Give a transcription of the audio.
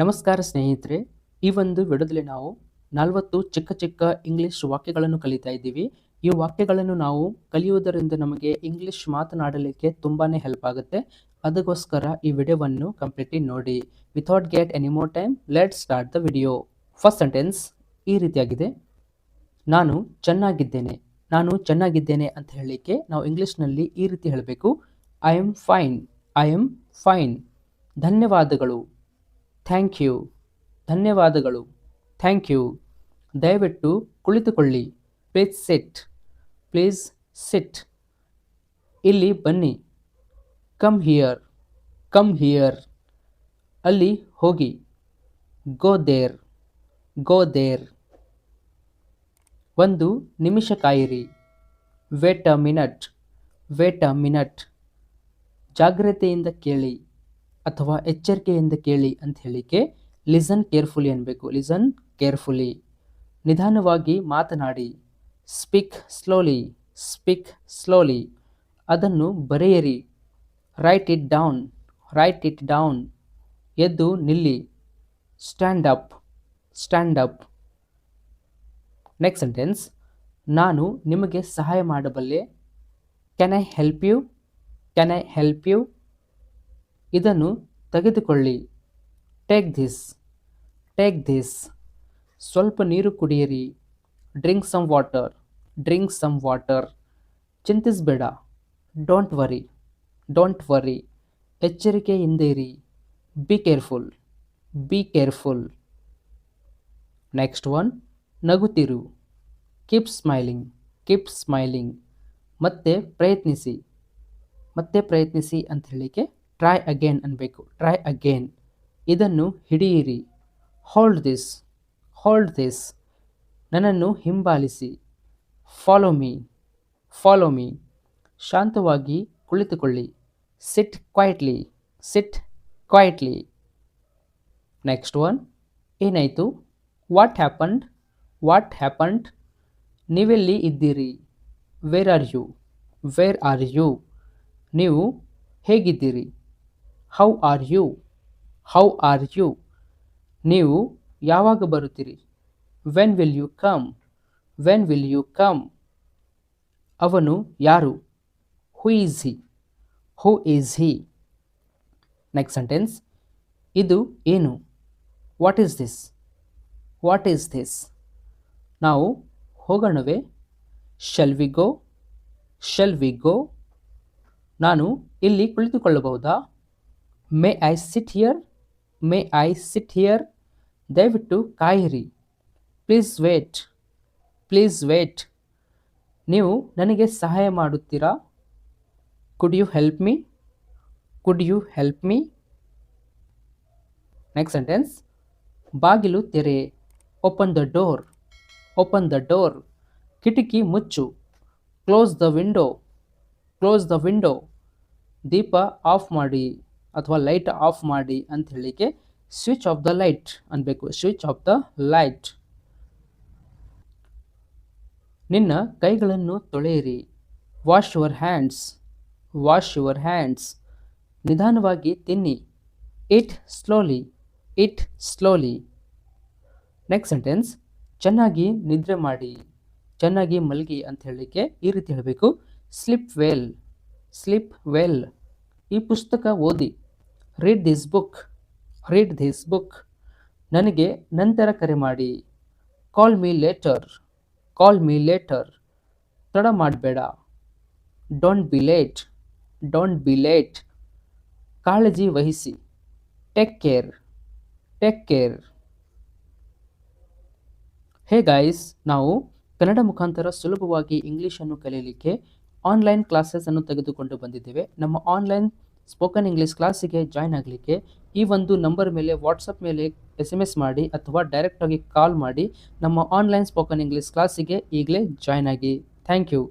ನಮಸ್ಕಾರ ಸ್ನೇಹಿತರೆ, ಈ ಒಂದು ವಿಡಿಯೋದಲ್ಲಿ ನಾವು ನಲವತ್ತು ಚಿಕ್ಕ ಚಿಕ್ಕ ಇಂಗ್ಲಿಷ್ ವಾಕ್ಯಗಳನ್ನು ಕಲಿತಾ ಇದ್ದೀವಿ. ಈ ವಾಕ್ಯಗಳನ್ನು ನಾವು ಕಲಿಯುವುದರಿಂದ ನಮಗೆ ಇಂಗ್ಲಿಷ್ ಮಾತನಾಡಲಿಕ್ಕೆ ತುಂಬಾ ಹೆಲ್ಪ್ ಆಗುತ್ತೆ. ಅದಕ್ಕೋಸ್ಕರ ಈ ವಿಡಿಯೋವನ್ನು ಕಂಪ್ಲೀಟ್ಲಿ ನೋಡಿ. Without get any more time let start the video first sentence ಈ ರೀತಿಯಾಗಿದೆ. ನಾನು ಚೆನ್ನಾಗಿದ್ದೇನೆ. ನಾನು ಚೆನ್ನಾಗಿದ್ದೇನೆ ಅಂತ ಹೇಳಲಿಕ್ಕೆ ನಾವು ಇಂಗ್ಲೀಷ್ನಲ್ಲಿ ಈ ರೀತಿ ಹೇಳಬೇಕು. I am fine I am fine ಧನ್ಯವಾದಗಳು. Thank you. ಧನ್ಯವಾದಗಳು. Thank you. ದಯವಿಟ್ಟು ಕುಳಿತುಕೊಳ್ಳಿ. Please sit. Please sit. ಇಲ್ಲಿ ಬನ್ನಿ. Come here. Come here. ಅಲ್ಲಿ ಹೋಗಿ. Go there. Go there. ಒಂದು ನಿಮಿಷ ಕಾಯಿರಿ. Wait a minute. Wait a minute. ಜಾಗ್ರತೆಯಿಂದ ಕೇಳಿ. ಅಥವಾ ಎಚ್ಚರಿಕೆಯಿಂದ ಕೇಳಿ ಅಂತ ಹೇಳಿಕೆ ಲಿಸನ್ ಕೇರ್ಫುಲಿ ಅನ್ಬೇಕು. ಲಿಸನ್ ಕೇರ್ಫುಲಿ ನಿಧಾನವಾಗಿ ಮಾತನಾಡಿ. ಸ್ಪೀಕ್ ಸ್ಲೋಲಿ ಸ್ಪೀಕ್ ಸ್ಲೋಲಿ ಅದನ್ನು ಬರೆಯಿರಿ. Write it down write it down ಎದ್ದು ನಿಲ್ಲಿ. Stand up stand up next sentence ನಾನು ನಿಮಗೆ ಸಹಾಯ ಮಾಡಬಲ್ಲೆ. Can I help you can I help you ಇದನ್ನು ತೆಗೆದುಕೊಳ್ಳಿ. ಟೇಕ್ ದಿಸ್ ಟೇಕ್ ದಿಸ್ ಸ್ವಲ್ಪ ನೀರು ಕುಡಿಯಿರಿ. Drink some water drink some water ಚಿಂತಿಸಬೇಡ. Don't worry don't worry ಎಚ್ಚರಿಕೆಯಿಂದ ಇರಿ be careful be careful next one ನಗುತ್ತಿರು. Keep smiling keep smiling ಮತ್ತೆ ಪ್ರಯತ್ನಿಸಿ. ಮತ್ತೆ ಪ್ರಯತ್ನಿಸಿ ಅಂತ ಹೇಳಲಿಕ್ಕೆ ಟ್ರೈ ಅಗೇನ್ ಅನ್ನಬೇಕು ಟ್ರೈ ಅಗೇನ್ ಇದನ್ನು ಹಿಡಿಯಿರಿ. ಹೋಲ್ಡ್ ದಿಸ್ ಹೋಲ್ಡ್ ದಿಸ್ ನನ್ನನ್ನು ಹಿಂಬಾಲಿಸಿ. ಫಾಲೋ ಮೀ ಫಾಲೋ ಮೀ ಶಾಂತವಾಗಿ ಕುಳಿತುಕೊಳ್ಳಿ. Sit quietly sit quietly next one ಏನಾಯಿತು? ವಾಟ್ ಹ್ಯಾಪಂಡ್ ವಾಟ್ ಹ್ಯಾಪಂಡ್ ನೀವೆಲ್ಲಿ ಇದ್ದೀರಿ? Where are you where are you ನೀವು ಹೇಗಿದ್ದೀರಿ? How are you how are you ನೀವು ಯಾವಾಗ ಬರುತ್ತೀರಿ? When will you come when will you come ಅವನು ಯಾರು? Who is he who is he next sentence ಇದು ಏನು? What is this what is this ನಾವು ಹೋಗೋಣವೇ? Shall we go shall we go ನಾನು ಇಲ್ಲಿ ಕುಳಿತುಕೊಳ್ಳಬಹುದಾ? May I sit here may I sit here ದಯವಿಟ್ಟು ಕಾಯಿರಿ. Please wait please wait ನೀವು ನನಗೆ ಸಹಾಯ ಮಾಡುತ್ತೀರಾ? Could you help me could you help me next sentence ಬಾಗಿಲು ತೆರೆ. Open the door open the door ಕಿಟಕಿ ಮುಚ್ಚು. Close the window close the window Deepa off ಮಾಡಿ. ಅಥವಾ ಲೈಟ್ ಆಫ್ ಮಾಡಿ ಅಂತ ಹೇಳಿಕೆ ಸ್ವಿಚ್ ಆಫ್ ದ ಲೈಟ್ ಅನ್ಬೇಕು. ಸ್ವಿಚ್ ಆಫ್ ದ ಲೈಟ್ ನಿನ್ನ ಕೈಗಳನ್ನು ತೊಳೆಯಿರಿ. Wash your hands wash your hands ನಿಧಾನವಾಗಿ ತಿನ್ನಿ. Eat slowly eat slowly next sentence ಚೆನ್ನಾಗಿ ನಿದ್ರೆ ಮಾಡಿ. ಚೆನ್ನಾಗಿ ಮಲಗಿ ಅಂತ ಹೇಳಲಿಕ್ಕೆ ಈ ರೀತಿ ಹೇಳಬೇಕು. ಸ್ಲಿಪ್ ವೆಲ್ ಸ್ಲಿಪ್ ವೆಲ್ ಈ ಪುಸ್ತಕ ಓದಿ. Read this book read this book ನನಗೆ ನಂತರ ಕರೆ ಮಾಡಿ. Call me later call me later ತಡ ಮಾಡಬೇಡ. Don't be late don't be late ಕಾಳಜಿ ವಹಿಸಿ. Take care take care hey guys ನಾವು ಕನ್ನಡ ಮುಖಾಂತರ ಸುಲಭವಾಗಿ ಇಂಗ್ಲೀಷನ್ನು ಕಲಿಯಲಿಕ್ಕೆ ಆನ್ಲೈನ್ ಕ್ಲಾಸಸನ್ನು ತೆಗೆದುಕೊಂಡು ಬಂದಿದ್ದೇವೆ. ನಮ್ಮ ಆನ್ಲೈನ್ ಸ್ಪೋಕನ್ ಇಂಗ್ಲೀಷ್ ಕ್ಲಾಸಿಗೆ ಜಾಯ್ನ್ ಆಗಲಿಕ್ಕೆ ಈ ಒಂದು ನಂಬರ್ ಮೇಲೆ ವಾಟ್ಸಪ್ ಮೇಲೆ ಎಸ್ ಎಂ ಎಸ್ ಮಾಡಿ ಅಥವಾ ಡೈರೆಕ್ಟಾಗಿ ಕಾಲ್ ಮಾಡಿ ನಮ್ಮ ಆನ್ಲೈನ್ ಸ್ಪೋಕನ್ ಇಂಗ್ಲೀಷ್ ಕ್ಲಾಸಿಗೆ ಈಗಲೇ ಜಾಯ್ನ್ ಆಗಿ. Thank you